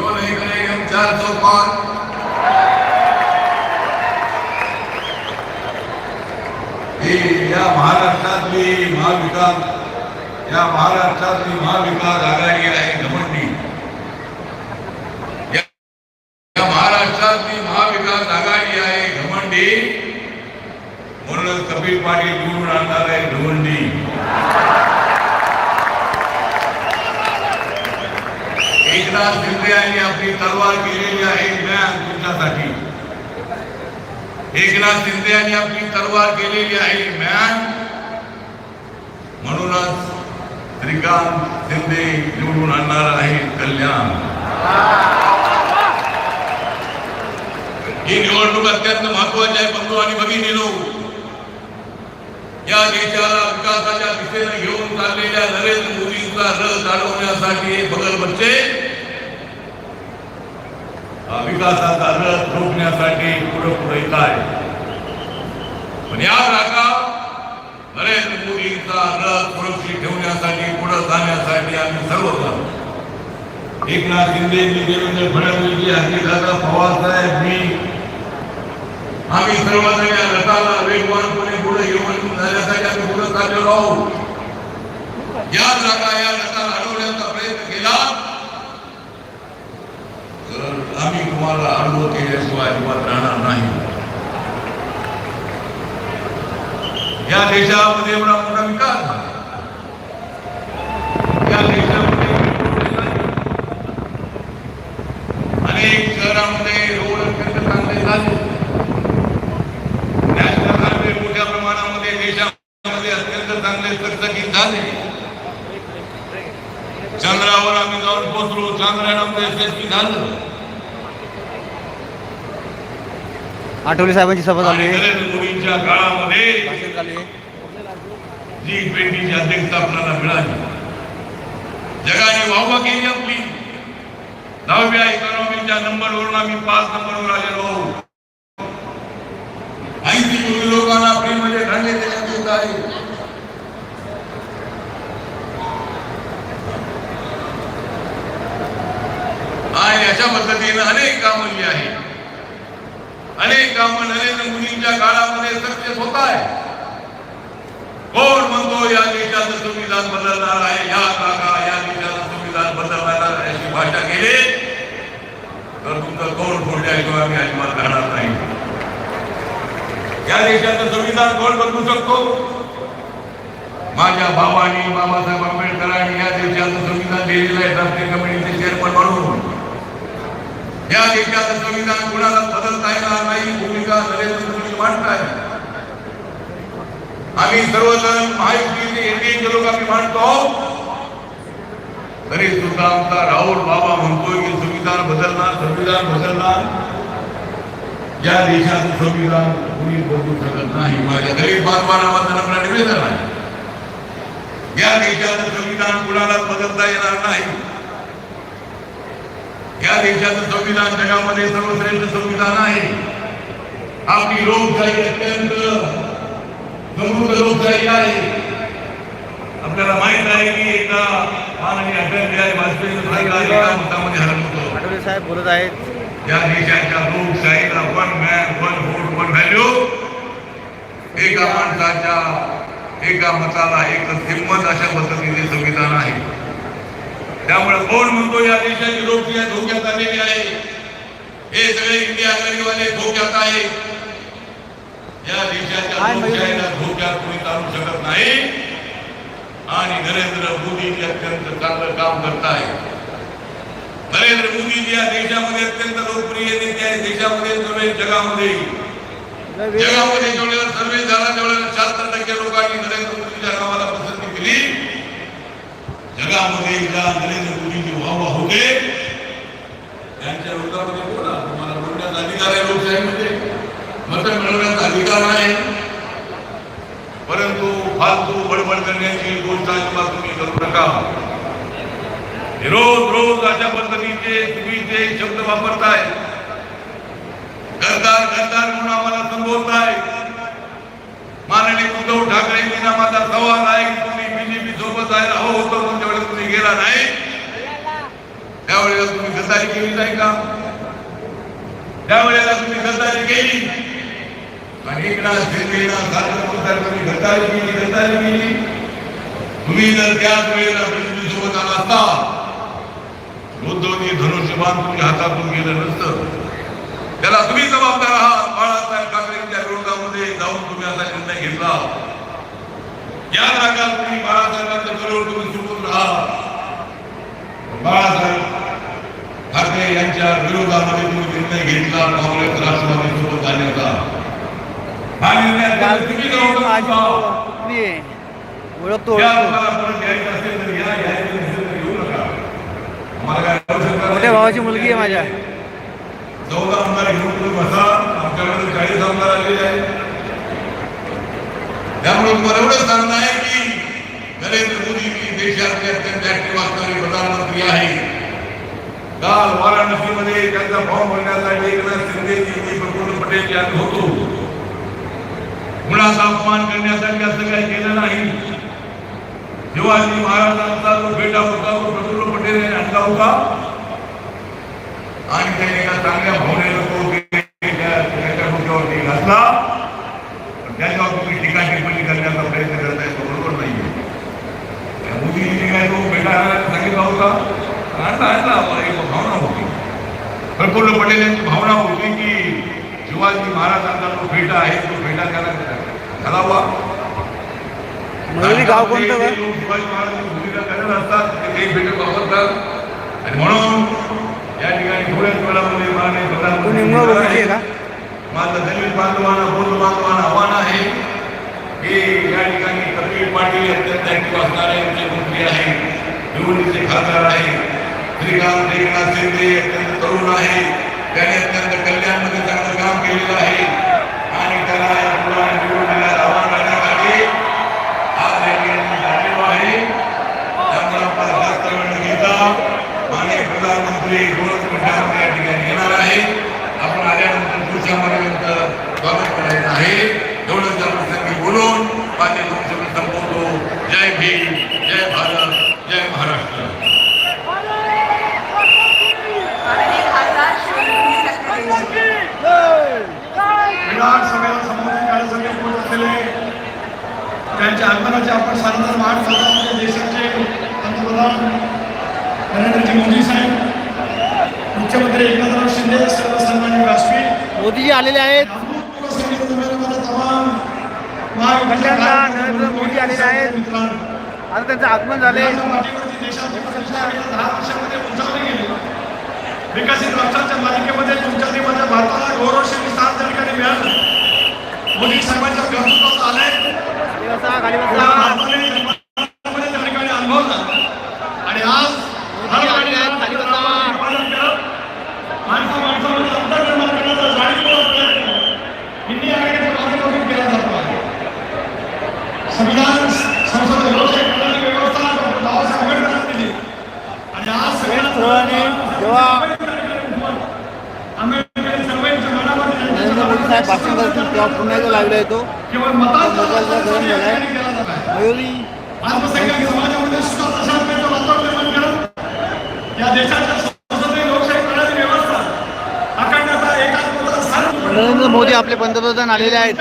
क्यों नहीं करेंगे चार सौ पार ही या महाराष्ट्रातली महाविकास या महाराष्ट्रातली महाविकास आघाडी आहे घमंडी या या महाराष्ट्रातली महाविकास आघाडी आहे घमंडी म्हणूनच कपिल पाटील निवडून आणणार आहे घमंडी एकनाथ शिंदे यांनी आपली तलवार केलेली आहे ज्ञान तुमच्यासाठी. एकनाथ शिंदे यांनी आपली तलवार केलेली आहे ज्ञान. म्हणूनच श्रीकांत शिंदे निवडून आणणार आहे कल्याण. ही निवडणूक अत्यंत महत्वाची आहे बंधू आणि भगिनीनो. या देशाला विकासाच्या दिशेने घेऊन चाललेल्या नरेंद्र मोदींचा रस चालवण्यासाठी हे बगल बच्चे विकासाचा रथ रोखण्यासाठी पुढे पुढे येत आहे. पण या राखा नरेंद्र मोदींचा रथ सुरक्षित ठेवण्यासाठी पुढे जाण्यासाठी आम्ही सर्व एकनाथ शिंदेजी देवेंद्र फडणवीस हकीदादा पवार साहेब मी आम्ही सर्वजण या रथाला वेगवानपणे पुढे घेऊन जाण्यासाठी आम्ही पुढे चाललेलो आहोत. या राखा या रथाला अडवण्याचा प्रयत्न केला तर आम्ही तुम्हाला अनुभव केल्याशिवाय अजिबात राहणार नाही. या देशामध्ये एवढा मोठा विकास झाला. या देशामध्ये अनेक शहरामध्ये रोड अत्यंत चांगले झाले. नॅशनल हायवे मोठ्या प्रमाणामध्ये देशामध्ये अत्यंत चांगले चकचकीत झाले. चंद्रावर आम्ही जाऊन पोहोचलो. चांद्रयानामध्ये यशस्वी झालं. आठवले साहेबांची सभा चालू आहे. मोदींच्या काळामध्ये भाषण चालू आहे. जी ट्वेंटीची अध्यक्षता आपल्याला मिळाली. जगाने वाहवा केली आपली. दहाव्या इकॉनॉमीच्या नंबरवरून आम्ही पाच नंबरवर आलेलो आहोत. ऐंशी लोकांना फ्रीमध्ये धान्य देण्यात येत आहे. आणि अशा पद्धतीने अनेक कामं जी आहे अनेक कामं नरेंद्र मोदींच्या काळामध्ये सक्सेस होत आहे. कोण म्हणतो या देशाचं संविधान बदलणार आहे? या काका या देशाचं संविधान बदलणार आहे अशी भाषा केली. तर तुमचं कोण फोडल्याशिवाय मी अजिबात राहणार नाही. या देशाचं संविधान कोण बदलू शकतो? माझ्या बाबांनी बाबासाहेब आंबेडकरांनी या देशाचं संविधान लिहिलेलं आहे. राष्ट्रीय कमिटीचे चेअरमन म्हणून. या देशाचं संविधान कुणाला बदलता येणार नाही भूमिका नरेंद्र मोदी मांडताय. आम्ही सर्वजण महायुतीचे एनडीएचे लोक आम्ही मांडतो. तरी सुद्धा आमचा राहुल बाबा म्हणतोय की संविधान बदलणार संविधान बदलणार. या देशाचं संविधान कोणी बदलू शकत नाही. माझ्या गरीब बांधवांना आपला निवेदन आहे. या देशाचं संविधान कुणाला बदलता येणार नाही. या देशाचं संविधान जगामध्ये सर्वश्रेष्ठ संविधान आहे. आपली लोकशाही अत्यंत समृद्ध लोकशाही आहे. आपल्याला माहीत आहे की एकदा माननीय अटल बिहारी वाजपेयी एका हरत होतं. आठवले साहेब बोलत आहेत. या देशाच्या लोकशाहीला one man one vote one value एका माणसाच्या एका मताला एकच हिंमत अशा पद्धतीचे संविधान आहे. त्यामुळे कोण म्हणतो या देशाची लोकशाही धोक्यात आलेली आहे. हे सगळे इंडिया आघाडीवाले धोक्यात आहे. या देशाच्या? लोकशाहीला धोक्यात कोणी चालू शकत नाही. आणि नरेंद्र मोदी अत्यंत चांगलं काम करताय. नरेंद्र मोदी या देशामध्ये अत्यंत लोकप्रिय नेते आहेत देशामध्ये नव्हे जगामध्ये. जगामध्ये जेवढ्या सर्वे झाला तेवढ्या शहात्तर टक्के लोकांनी नरेंद्र मोदीच्या नावाला पसंती दिली जगामध्ये ज्या नरेंद्र मोदीची व्हावा होते. त्यांच्या विरोधामध्ये बोला. तुम्हाला बोलण्याचा अधिकार आहे लोकशाहीमध्ये. मत मिळवण्याचा अधिकार आहे. परंतु फालतू बडबड करण्याची गोष्ट अजिबात तुम्ही करू नका. रोज रोज अशा पद्धतीचे तुम्ही चुकीचे शब्द वापरताय. गद्दार गद्दार म्हणून आम्हाला संबोधताय. माननीय उद्धव ठाकरेंना माझा सवाल आहे की तुम्ही बीजेपी सोबत जायला हवं होतं पण नाही. त्यावेळेला तुम्ही गद्दारी केली नाही का? त्यावेळेला तुम्ही गद्दारी केली. आणि एकनाथ गद्दारी केली गद्दारी केली. तुम्ही जर त्याच वेळेला सोबत आला असता उद्धवनी धनुष्यबाण तुमच्या हातातून गेलं नसतं. त्याला तुम्ही जबाबदार आहात. बाळासाहेब ठाकरेंच्या विरोधामध्ये जाऊन तुम्ही असा निर्णय घेतला. या राखा तुम्ही बाळासाहेबांच्या बरोबर तुम्ही चुकून राहा बाळासाहेब ठाकरे यांच्या विरोधामध्ये तुम्ही निर्णय घेतला काँग्रेस राष्ट्रवादी सोबत जाण्याचा हा निर्णय चुकीचा होता? आहे. ओळखतो. मोठ्या भावाची मुलगी आहे माझ्या. चौदा आमदार घेऊन तुम्ही बसा. आमच्याकडे चाळीस आमदार आलेले आहेत. त्यामुळे तुम्हाला एवढं सांगणं आहे की नरेंद्र मोदी ही। देशातले अत्यंत ऍक्टिव्ह असणारे प्रधानमंत्री आहे काल वाराणसीमध्ये त्यांचा फॉर्म भरण्यासाठी एकनाथ शिंदेची प्रफुल्ल पटेल यात होतो। कुणाचा अपमान करण्यासाठी असं काही केलं नाही? शिवाजी महाराजांचा जो बेटा होता तो प्रफुल्ल पटेल यांनी आणला होता। आणि त्यांनी एका चांगल्या भावनेला तो त्याच्या डोक्यावरती घातला त्याच्यावर तुम्ही टीका टिप्पणी करण्याचा प्रयत्न करताय तो बरोबर नाहीये त्या मोदीजीने काय तो बेटा सांगितला होता. आणला आणला एक भावना होती. प्रफुल्ल पटेल यांची भावना होती की शिवाजी महाराजांचा जो बेटा आहे तो बेटा त्याला घालावा गाव कोणतं शिवाजी करत असतात ते वापरतात आणि म्हणून या ठिकाणी थोड्याच वेळामध्ये. का? माझं दलित बांधवांना बौद्ध बांधवांना आव्हान आहे की या ठिकाणी कपिल पाटील अत्यंत ऍक्टिव्ह असणारे आमचे आहे निवडणुकीचे खासदार आहे श्रीकांत एकनाथ शिंदे अत्यंत तरुण आहे. त्याने अत्यंत कल्याण चांगलं काम केलेलं आहे आणि त्याला या पुढे निवडून देण्याचं आव्हान करण्यासाठी आज या ठिकाणी झालेलो आहे त्यामुळे आपल्याला जास्त वेळ न घेता माननीय प्रधानमंत्री दोन मिनिटांमध्ये या ठिकाणी येणार आहे आपण आल्यानंतर पुढच्या मार्गानंतर स्वागत करायचं आहे एवढंच या प्रसंगी बोलून माझे दोन शब्द संपवतो जय भीम जय भारत जय महाराष्ट्र विराट सभेला संबोधित करण्यासाठी बोलत असलेले त्यांच्या आगमनाचे आपण साधारण मान करतो देशाचे पंतप्रधान नरेंद्रजी मोदी साहेब मुख्यमंत्री एकनाथराव शिंदे सर्व सन्मान्य व्यासपीठ मोदीजी आलेले आहेत. नरेंद्र मोदी आलेले आहेत. आता त्यांचं आगमन झाले विकसित राष्ट्रांच्या मालिकेमध्ये तुमच्या भारताला गौरवशाली स्थान त्या ठिकाणी मिळालं. मोदी साहेबांच्या कर्तृत्वाचा आलंय. त्या ठिकाणी अनुभवला. आणि आज माणसा माणसामध्ये अंतर निर्माण करण्याचा जाणीवपूर्वक प्रयत्न इंडिया आघाडीच्या माध्यमातून केला जातो. आहे संविधान संसद लोकशाही प्रणाली व्यवस्था डॉक्टर बाबासाहेब आंबेडकरांनी दिली आणि आज साहेब भाषण करतील तेव्हा पुन्हा एकदा लागला येतो मोबाईलचा गरम आहे मयुरी. नरेंद्र मोदी आपले पंतप्रधान आलेले आहेत.